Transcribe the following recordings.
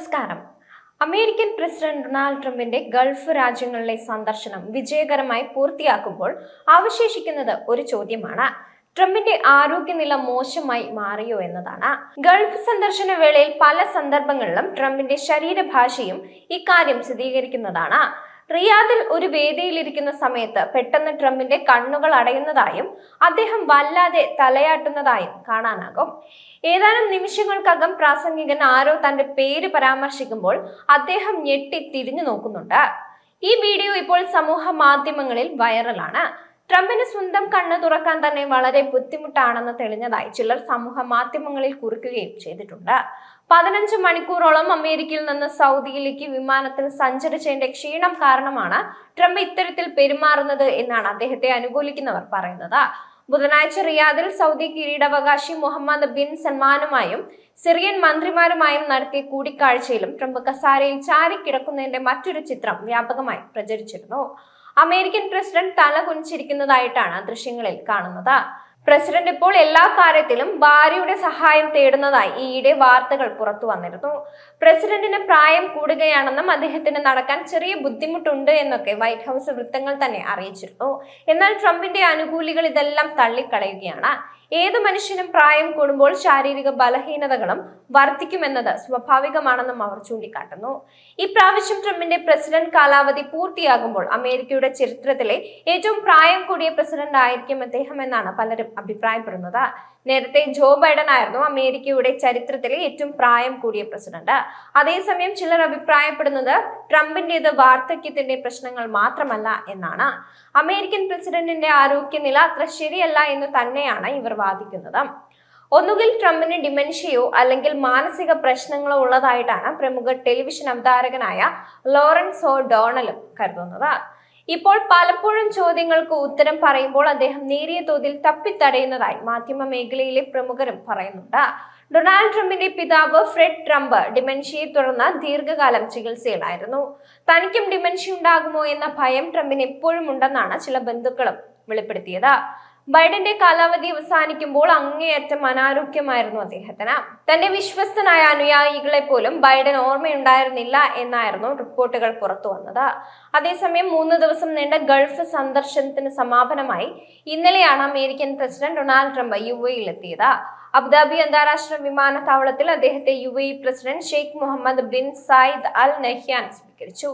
നമസ്കാരം. American president Donald ട്രംപിന്റെ Gulf രാജ്യങ്ങളിലെ സന്ദർശനം വിജയകരമായി പൂർത്തിയാക്കുമ്പോൾ അവശേഷിക്കുന്നത് ഒരു ചോദ്യമാണ്. ട്രംപിന്റെ ആരോഗ്യനില മോശമായി മാറിയോ എന്നതാണ്. ഗൾഫ് സന്ദർശന വേളയിൽ പല സന്ദർഭങ്ങളിലും ട്രംപിന്റെ ശരീരഭാഷയും ഇക്കാര്യം സ്ഥിരീകരിക്കുന്നതാണ്. റിയാദിൽ ഒരു വേദിയിലിരിക്കുന്ന സമയത്ത് പെട്ടെന്ന് ട്രംപിന്റെ കണ്ണുകൾ അടയുന്നതായും അദ്ദേഹം വല്ലാതെ തലയാട്ടുന്നതായും കാണാനാകും. ഏതാനും നിമിഷങ്ങൾക്കകം പ്രാസംഗികൻ ആരോ തന്റെ പേര് പരാമർശിക്കുമ്പോൾ അദ്ദേഹം ഞെട്ടി തിരിഞ്ഞു നോക്കുന്നുണ്ട്. ഈ വീഡിയോ ഇപ്പോൾ സമൂഹ മാധ്യമങ്ങളിൽ വൈറലാണ്. ട്രംപിന് സ്വന്തം കണ്ണ് തുറക്കാൻ തന്നെ വളരെ ബുദ്ധിമുട്ടാണെന്ന് തെളിഞ്ഞതായി ചിലർ സമൂഹ മാധ്യമങ്ങളിൽ കുറിക്കുകയും ചെയ്തിട്ടുണ്ട്. പതിനഞ്ച് മണിക്കൂറോളം അമേരിക്കയിൽ നിന്ന് സൗദിയിലേക്ക് വിമാനത്തിൽ സഞ്ചരിച്ചതിന്റെ ക്ഷീണം കാരണമാണ് ട്രംപ് ഇത്തരത്തിൽ പെരുമാറുന്നത് എന്നാണ് അദ്ദേഹത്തെ അനുകൂലിക്കുന്നവർ പറയുന്നത്. ബുധനാഴ്ച റിയാദിൽ സൗദി കിരീടാവകാശി മുഹമ്മദ് ബിൻ സൽമാനുമായും സിറിയൻ മന്ത്രിമാരുമായും നടത്തിയ കൂടിക്കാഴ്ചയിലും ട്രംപ് കസാരയിൽ ചാരിക്കിടക്കുന്നതിന്റെ മറ്റൊരു ചിത്രം വ്യാപകമായി പ്രചരിച്ചിരുന്നു. അമേരിക്കൻ പ്രസിഡന്റ് തല കുനിച്ചിരിക്കുന്നതായിട്ടാണ് ദൃശ്യങ്ങളിൽ കാണുന്നത്. പ്രസിഡന്റ് ഇപ്പോൾ എല്ലാ കാര്യത്തിലും ഭാര്യയുടെ സഹായം തേടുന്നതായി ഈയിടെ വാർത്തകൾ പുറത്തു വന്നിരുന്നു. പ്രസിഡന്റിന് പ്രായം കൂടുകയാണെന്നും അദ്ദേഹത്തിന് നടക്കാൻ ചെറിയ ബുദ്ധിമുട്ടുണ്ട് എന്നൊക്കെ വൈറ്റ് ഹൗസ് വൃത്തങ്ങൾ തന്നെ അറിയിച്ചിരുന്നു. എന്നാൽ ട്രംപിന്റെ അനുകൂലികൾ ഇതെല്ലാം തള്ളിക്കളയുകയാണ്. ഏത് മനുഷ്യനും പ്രായം കൂടുമ്പോൾ ശാരീരിക ബലഹീനതകളും വർദ്ധിക്കുമെന്നത് സ്വാഭാവികമാണെന്നും അവർ ചൂണ്ടിക്കാട്ടുന്നു. ഇപ്രാവശ്യം ട്രംപിന്റെ പ്രസിഡന്റ് കാലാവധി പൂർത്തിയാകുമ്പോൾ അമേരിക്കയുടെ ചരിത്രത്തിലെ ഏറ്റവും പ്രായം കൂടിയ പ്രസിഡന്റ് ആയിരിക്കും അദ്ദേഹം എന്നാണ് പലരും അഭിപ്രായപ്പെടുന്നത്. നേരത്തെ ജോ ബൈഡൻ ആയിരുന്നു അമേരിക്കയുടെ ചരിത്രത്തിലെ ഏറ്റവും പ്രായം കൂടിയ പ്രസിഡന്റ്. അതേസമയം ചിലർ അഭിപ്രായപ്പെടുന്നത് ട്രംപിന്റേത് വാർദ്ധക്യത്തിന്റെ പ്രശ്നങ്ങൾ മാത്രമല്ല എന്നാണ്. അമേരിക്കൻ പ്രസിഡന്റിന്റെ ആരോഗ്യനില അത്ര ശരിയല്ല എന്ന് തന്നെയാണ് ഇവർ വാദിക്കുന്നത് ഒന്നുകിൽ ട്രംപിന് ഡിമെൻഷ്യയോ അല്ലെങ്കിൽ മാനസിക പ്രശ്നങ്ങളോ ഉള്ളതായിട്ടാണ് പ്രമുഖ ടെലിവിഷൻ അവതാരകനായ ലോറൻസോ ഡോണലും കരുതുന്നത്. ഇപ്പോൾ പലപ്പോഴും ചോദ്യങ്ങൾക്ക് ഉത്തരം പറയുമ്പോൾ അദ്ദേഹം നേരിയ തോതിൽ തപ്പിത്തടയുന്നതായി മാധ്യമ മേഖലയിലെ പ്രമുഖരും പറയുന്നുണ്ട്. ഡൊണാൾഡ് ട്രംപിന്റെ പിതാവ് ഫ്രെഡ് ട്രംപ് ഡിമെൻഷ്യയെ തുടർന്ന് ദീർഘകാലം ചികിത്സയിലായിരുന്നു. തനിക്കും ഡിമെൻഷ്യ ഉണ്ടാകുമോ എന്ന ഭയം ട്രംപിന് എപ്പോഴും ഉണ്ടെന്നാണ് ചില ബന്ധുക്കളും വെളിപ്പെടുത്തിയത്. ബൈഡന്റെ കാലാവധി അവസാനിക്കുമ്പോൾ അങ്ങേയറ്റം അനാരോഗ്യമായിരുന്നു അദ്ദേഹത്തിന്. തന്റെ വിശ്വസ്തനായ അനുയായികളെ പോലും ബൈഡൻ ഓർമ്മയുണ്ടായിരുന്നില്ല എന്നായിരുന്നു റിപ്പോർട്ടുകൾ പുറത്തു വന്നത്. അതേസമയം മൂന്ന് ദിവസം നീണ്ട ഗൾഫ് സന്ദർശനത്തിന് സമാപനമായി ഇന്നലെയാണ് American president Donald Trump U എത്തിയത് അബുദാബി അന്താരാഷ്ട്ര വിമാനത്താവളത്തിൽ അദ്ദേഹത്തെ U president Sheikh Mohammed bin Zayed Al Nahyan സ്വീകരിച്ചു.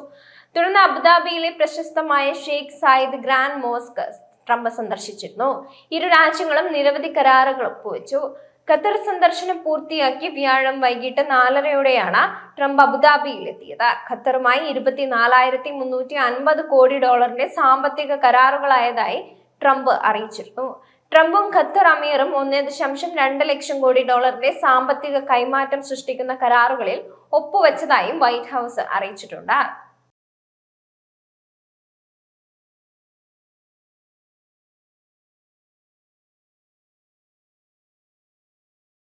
തുടർന്ന് അബുദാബിയിലെ പ്രശസ്തമായ Sheikh Zayed grand mosque Trump സന്ദർശിച്ചിരുന്നു. ഇരു രാജ്യങ്ങളും നിരവധി കരാറുകൾ ഒപ്പുവെച്ചു. ഖത്തർ സന്ദർശനം പൂർത്തിയാക്കി വ്യാഴം വൈകിട്ട് നാലരയോടെയാണ് ട്രംപ് അബുദാബിയിൽ എത്തിയത് ഖത്തറുമായി ഇരുപത്തിനാലായിരത്തി മുന്നൂറ്റി അൻപത് കോടി ഡോളറിന്റെ സാമ്പത്തിക കരാറുകളായതായി ട്രംപ് അറിയിച്ചിരുന്നു. ട്രംപും ഖത്തർ അമീറും ഒന്നേ ദശാംശം രണ്ട് ലക്ഷം കോടി ഡോളറിന്റെ സാമ്പത്തിക കൈമാറ്റം സൃഷ്ടിക്കുന്ന കരാറുകളിൽ ഒപ്പുവെച്ചതായും വൈറ്റ് ഹൗസ് അറിയിച്ചിട്ടുണ്ട്.